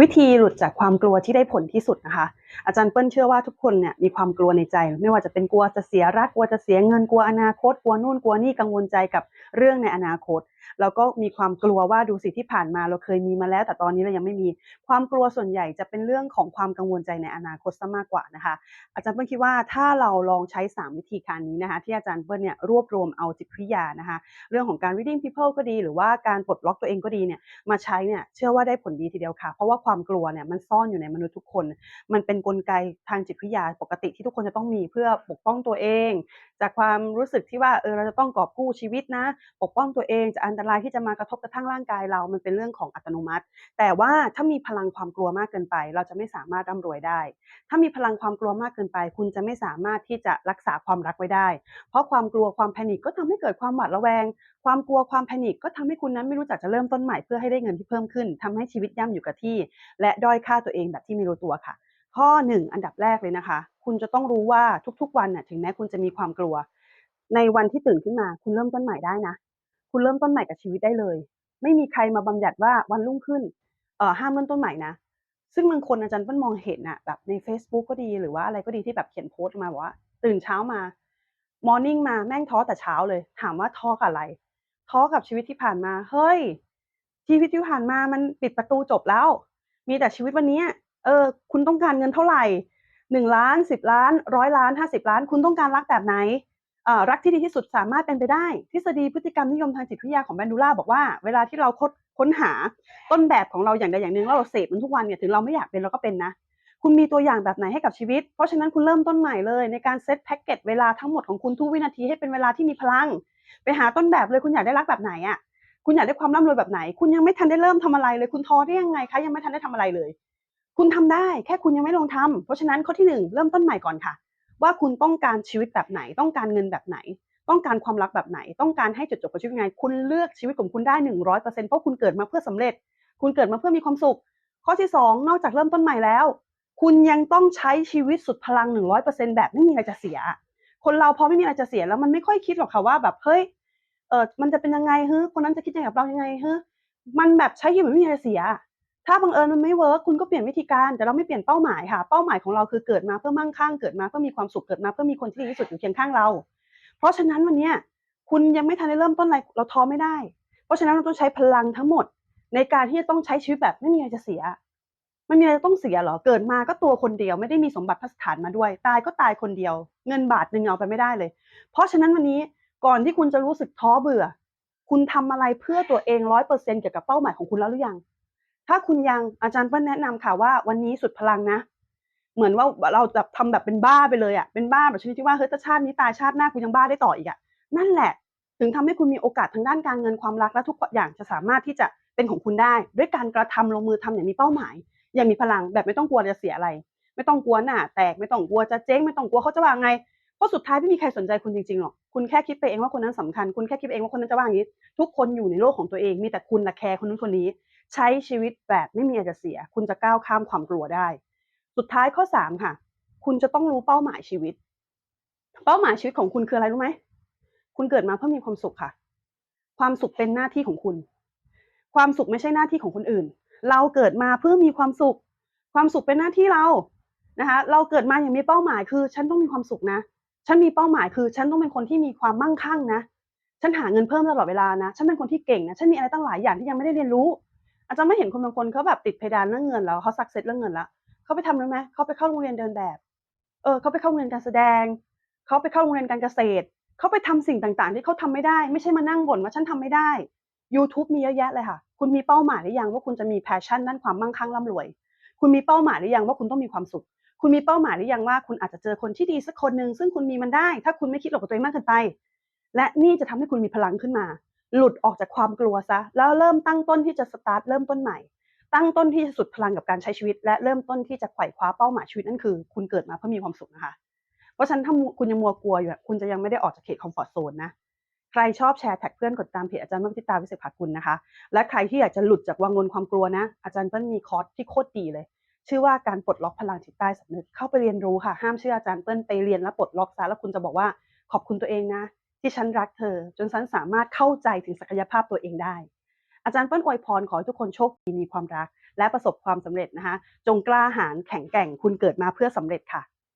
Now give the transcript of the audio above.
วิธีหลุดจากความกลัวที่ได้ผลที่สุดนะคะ อาจารย์เปิ้ลเชื่อว่าทุกคนเนี่ยมีความกลัวในใจ ไม่ว่าจะเป็นกลัวจะเสียรักกลัวจะเสียเงินกลัวอนาคตกลัวนู่นกลัวนี่กังวลใจกับเรื่องในอนาคต แล้วก็มีความกลัวว่าดูสิที่ผ่านมาเราเคยมีมาแล้ว แต่ตอนนี้เรายังไม่มีความกลัวส่วนใหญ่จะเป็นเรื่องของความกังวลใจในอนาคตซะมากกว่านะคะ อาจารย์เปิ้ลคิดว่าถ้าเราลองใช้ 3 วิธีการนี้นะคะ ที่อาจารย์เปิ้ลเนี่ยรวบรวมเอาจิตวิทยานะคะ เรื่องของการ reading people ก็ดี หรือว่าการปลดล็อกตัวเองก็ดีเนี่ยมาใช้เนี่ยเชื่อว่าได้ผลดีทีเดียวค่ะ เพราะว่าความกลัวเนี่ยมันซ่อนอยู่ในมนุษย์ทุกคน มันเป็นกลไกทางจิตวิทยาปกติที่ทุกคนจะต้องมีเพื่อปกป้องตัวเอง จากความรู้สึกที่ว่าเออเราจะต้องกอบกู้ชีวิตนะ ปกป้องตัวเองจากอันตรายที่จะมากระทบกระทั่งร่างกายเรา มันเป็นเรื่องของอัตโนมัติ แต่ว่าถ้ามีพลังความกลัวมากเกินไป เราจะไม่สามารถร่ำรวยได้ ถ้ามีพลังความกลัวมากเกินไป คุณจะไม่สามารถที่จะรักษาความรักไว้ได้ เพราะความกลัวความแพนิคก็ทำให้เกิดความหวาดระแวง ความกลัวความแพนิคก็ทำให้คุณนั้นไม่รู้จักจะเริ่มต้นใหม่เพื่อให้ได้เงินที่เพิ่มขึ้นทำให้ชีวิตย่ำอยู่กับที่ และด้อยค่าตัวเองแบบที่ไม่รู้ตัวค่ะ ข้อ 1 อันดับแรกเลยนะคะ คุณจะต้องรู้ว่าทุกๆวันน่ะถึงแม้คุณจะมีความกลัว ในวันที่ตื่นขึ้นมา คุณเริ่มต้นใหม่ได้นะ คุณเริ่มต้นใหม่กับชีวิตได้เลย ไม่มีใครมาบัญญัติว่าวันรุ่งขึ้นเอ่อห้ามเริ่มต้นใหม่นะ ซึ่งบางคนอาจารย์เปิ้ลมองเห็นน่ะแบบในเฟซบุ๊กก็ดีหรือว่าอะไรก็ดีที่แบบเขียนโพสต์มาบอกว่า ตื่นเช้ามามอร์นิ่งมาแม่งท้อแต่เช้าเลย ถามว่าท้อกับอะไรท้อกับชีวิตที่ผ่านมา เฮ้ย ชีวิตที่ผ่านมามันปิดประตูจบแล้ว มีแต่ชีวิตวันนี้ เออ คุณต้องการเงินเท่าไหร่หนึ่งล้านสิบล้านร้อยล้านห้าสิบล้าน คุณต้องการรักแบบไหนรักที่ดีที่สุดสามารถเป็นไปได้ ทฤษฎีพฤติกรรมนิยมทางจิตวิทยาของแบนดูล่าบอกว่าเวลาที่เราค้นหาต้นแบบของเราอย่างใดอย่างหนึ่งแล้วเราเสพมันทุกวันเนี่ยถึงเราไม่อยากเป็นเราก็เป็นนะ คุณมีตัวอย่างแบบไหนให้กับชีวิต เพราะฉะนั้นคุณเริ่มต้นใหม่เลยในการเซตแพ็กเกจเวลาทั้งหมดของคุณทุกวินาทีให้เป็นเวลาที่มีพลัง ไปหาต้นแบบเลยคุณอยากได้รักแบบไหนอะคุณอยากได้ความร่ำรวยแบบไหน คุณยังไม่ทันได้เริ่มทำอะไรเลย คุณท้อได้ยังไงคะยังไม่ทันได้ทำอะไรเลย คุณทำได้แค่คุณยังไม่ลงทำเพราะฉะนั้นข้อที่หนึ่งเริ่มต้นใหม่ก่อนค่ะ ว่าคุณต้องการชีวิตแบบไหน ต้องการเงินแบบไหน ต้องการความรักแบบไหน ต้องการให้จุดจบกับชีวิตยังไง คุณเลือกชีวิตของคุณได้หนึ่งร้อยเปอร์เซ็นต์เพราะคุณเกิดมาเพื่อสำเร็จ คุณเกิดมาเพื่อมีความสุข ข้อที่สองนอกจากเริ่มต้นใหม่แล้ว คุณยังต้องใช้ชีวิตสุดพลังหนึ่งร้อยเปอร์เซ็นต์แบบไม่มีอะไรจะเสีย คนเราพอไม่มีอะไรจะเสียแล้วมันไม่ค่อยคิดหรอกค่ะว่าแบบเฮ้ยเออมันจะเป็นยังไงเฮ้ยคนนั้นจะคิดยังไงกับเรายังไงเฮ้ยมันแบบใช้ชีวิตไม่มีอะไรเสีย ถ้าบังเอิญมันไม่เวิร์กคุณก็เปลี่ยนวิธีการแต่เราไม่เปลี่ยนเป้าหมายค่ะ เป้าหมายของเราคือเกิดมาเพื่อมั่งคั่งเกิดมาเพื่อมีความสุขเกิดมาเพื่อมีคนที่ดีที่สุดอยู่เคียงข้างเรา เพราะฉะนั้นวันนี้คุณยังไม่ทันได้เริ่มต้นอะไรเราท้อไม่ได้ เพราะฉะนั้นเราต้องใช้พลังทั้งหมด ในการที่จะต้องใช้ชีวิตแบบไม่มีอะไรจะเสียไม่มีอะไรต้องเสียหรอเกิดมาก็ตัวคนเดียวไม่ได้มีสมบัติพัสถานมาด้วย ตายก็ตายคนเดียว เงินบาทหนึ่งเอาไปไม่ได้เลย เพราะฉะนั้นวันนี้ก่อนที่คุณจะรู้สึกท้อเบื่อ คุณทำอะไรเพื่อตัวเองร้อยเปอร์เซ็นเกี่ยวกับเป้าหมายของคุณแล้วหรือยัง ถ้าคุณยังอาจารย์เปิ้ลแนะนำค่ะว่าวันนี้สุดพลังนะ เหมือนว่าเราแบบทำแบบเป็นบ้าไปเลยอะเป็นบ้าแบบชนิดที่ว่าเฮ้ยถ้าชาตินี้ตายชาติหน้าคุณยังบ้าได้ต่ออีกอะนั่นแหละ ถึงทำให้คุณมีโอกาสทางด้านการเงินความรักและทุกอย่างจะสามารถที่จะเป็นของคุณได้ ด้วยการกระทำลงมือทำอย่างมีเป้าหมาย อย่างมีพลังแบบไม่ต้องกลัวจะเสียอะไร ไม่ต้องกลัวหน้าแตกไม่ต้องกลัวจะเจ๊งไม่ต้องกลัวเขาจะว่าไงเพราะสุดท้ายไม่มีใครสนใจคุณจริงๆหรอกคุณแค่คิดไปเองว่าคนนั้นสำคัญ คุณแค่คิดเองว่าคนนั้นจะว่าอย่างนี้ ทุกคนอยู่ในโลกของตัวเองมีแต่คุณละแคร์คนนู้นคนนี้ ใช้ชีวิตแบบไม่มีอะไรจะเสีย คุณจะก้าวข้ามความกลัวได้ สุดท้ายข้อสามค่ะ คุณจะต้องรู้เป้าหมายชีวิต เป้าหมายชีวิตของคุณคืออะไรรู้ไหมคุณเกิดมาเพื่อมีความสุขค่ะ ความสุขเป็นหน้าที่ของคุณ ความสุขไม่ใช่หน้าที่ของคนอื่น เราเกิดมาเพื่อมีความสุข ความสุขเป็นหน้าที่เรานะคะ เราเกิดมาอย่างมีเป้าหมายคือ ฉันต้องมีความสุขนะ ฉันมีเป้าหมายคือ ฉันต้องเป็นคนที่มีความมั่งคั่งนะ ฉันหาเงินเพิ่มตลอดเวลานะ ฉันเป็นคนที่เก่งนะ ฉันมีอะไรตั้งหลายอย่างที่ยังไม่ได้เรียนรู้ อาจารย์ไม่เห็นคนบางคนเขาแบบติดเพดานเรื่องเงินแล้วเขาสักเซสเรื่องเงินแล้วเขาไปทำรู้ไหมเขาไปเข้าโรงเรียนเดินแบบ เออเขาไปเข้าโรงเรียนการแสดงเขาไปเข้าโรงเรียนการเกษตรเขาไปทำสิ่งต่างๆ ที่เขาทำไม่ได้ ไม่ใช่มานั่งบ่นว่าฉันทำไม่ได้ YouTube มีเยอะแยะเลยค่ะ คุณมีเป้าหมายหรือยังว่าคุณจะมีแพชชั่นด้านความมั่งคั่งร่ำรวย คุณมีเป้าหมายหรือยังว่าคุณต้องมีความสุข คุณมีเป้าหมายหรือยังว่าคุณอาจจะเจอคนที่ดีสักคนหนึ่งซึ่งคุณมีมันได้ ถ้าคุณไม่คิดหลอกกับตัวเองมากเกินไป และนี่จะทำให้คุณมีพลังขึ้นมา หลุดออกจากความกลัวซะ แล้วเริ่มตั้งต้นที่จะสตาร์ทเริ่มต้นใหม่ ตั้งต้นที่จะสุดพลังกับการใช้ชีวิต และเริ่มต้นที่จะไขว่คว้าเป้าหมายชีวิตนั่นคือ คุณเกิดมาเพื่อมีความสุขนะคะ เพราะฉะนั้นถ้าคุณยังมัวกลัวอยู่คุณจะยังไม่ได้ออกจากเขตคอมฟอร์ทโซนนะใครชอบแชร์แท็กเพื่อนกดตามเพจอาจารย์มักติตาวิเศษภาคุณนะคะ และใครที่อยากจะหลุดจากวังวนความกลัวนะ อาจารย์เปิ้ลมีคอร์สที่โคตรดีเลย ชื่อว่าการปลดล็อกพลังจิตใต้สำนึกเข้าไปเรียนรู้ค่ะ ห้ามเชื่ออาจารย์เปิ้ลไปเรียนแล้วปลดล็อกซะแล้วคุณจะบอกว่าขอบคุณตัวเองนะ ที่ฉันรักเธอ จนฉันสามารถเข้าใจถึงศักยภาพตัวเองได้ อาจารย์เปิ้ลอวยพรขอให้ทุกคนโชคดีมีความรัก และประสบความสำเร็จนะคะ จงกล้าหาญแข็งแกร่งคุณเกิดมาเพื่อสำเร็จค่ะ